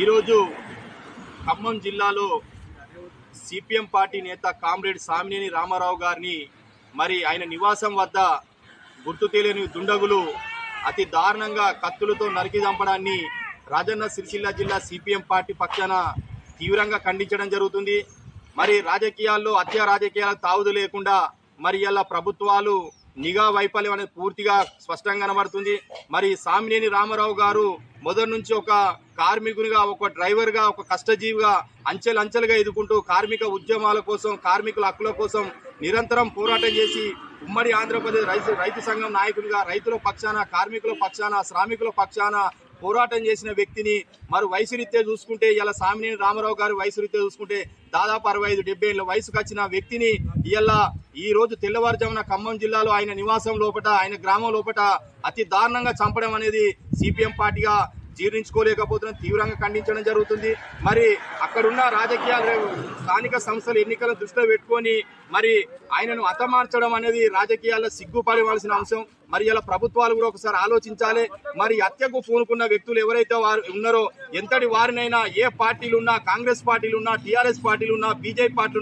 ఈరోజు ఖమ్మం జిల్లాలో CPM party నేత కామ్రేడ్ సామినేని రామారావు గారిని మరి ఆయన నివాసం వద్ద గుర్తు తెలియని దుండగులు అతి దారుణంగా కత్తులతో నరికి చంపడాన్ని రాజన్న సిరిసిల్ల జిల్లా సిపిఎం పార్టీ పక్షాన తీవ్రంగా ఖండించడం జరుగుతుంది. మరి రాజకీయాల్లో హత్య రాజకీయాలకు తావుదు లేకుండా మరి ఇలా ప్రభుత్వాలు నిఘా వైఫల్యం అనేది పూర్తిగా స్పష్టంగా కనబడుతుంది. మరి సామినేని రామారావు గారు మొదటి నుంచి ఒక కార్మికునిగా ఒక డ్రైవర్గా ఒక కష్టజీవిగా అంచెలంచెలుగా ఎదుర్కొంటూ కార్మిక ఉద్యమాల కోసం కార్మికుల హక్కుల కోసం నిరంతరం పోరాటం చేసి ఉమ్మడి ఆంధ్రప్రదేశ్ రైతు రైతు సంఘం నాయకునిగా రైతుల పక్షాన కార్మికుల పక్షాన శ్రామికుల పక్షాన పోరాటం చేసిన వ్యక్తిని మరి వయసు రీత్యా చూసుకుంటే ఇలా సామినేని రామారావు గారి వయసు రీత్యా చూసుకుంటే దాదాపు అరవై ఐదు డెబ్బై ఏళ్ళ వయసుకు వచ్చిన వ్యక్తిని ఇలా ఈ రోజు తెల్లవారుజామున ఖమ్మం జిల్లాలో ఆయన నివాసం లోపట ఆయన గ్రామం లోపట అతి దారుణంగా చంపడం అనేది సిపిఎం పార్టీగా జీర్ణించుకోలేకపోతున్నాం తీవ్రంగా ఖండించడం జరుగుతుంది. మరి అక్కడున్న రాజకీయాలు స్థానిక సంస్థల ఎన్నికలను దృష్టిలో పెట్టుకొని మరి ఆయనను హతమార్చడం అనేది రాజకీయాల్లో సిగ్గుపడవలసిన అంశం. మరి ఇలా ప్రభుత్వాలు కూడా ఒకసారి ఆలోచించాలి. మరి హత్యకు పూనుకున్న వ్యక్తులు ఎవరైతే వారు ఉన్నారో ఎంతటి వారినైనా ఏ పార్టీలు ఉన్నా కాంగ్రెస్ పార్టీలున్నా టీఆర్ఎస్ పార్టీలున్నా బీజేపీ పార్టీలు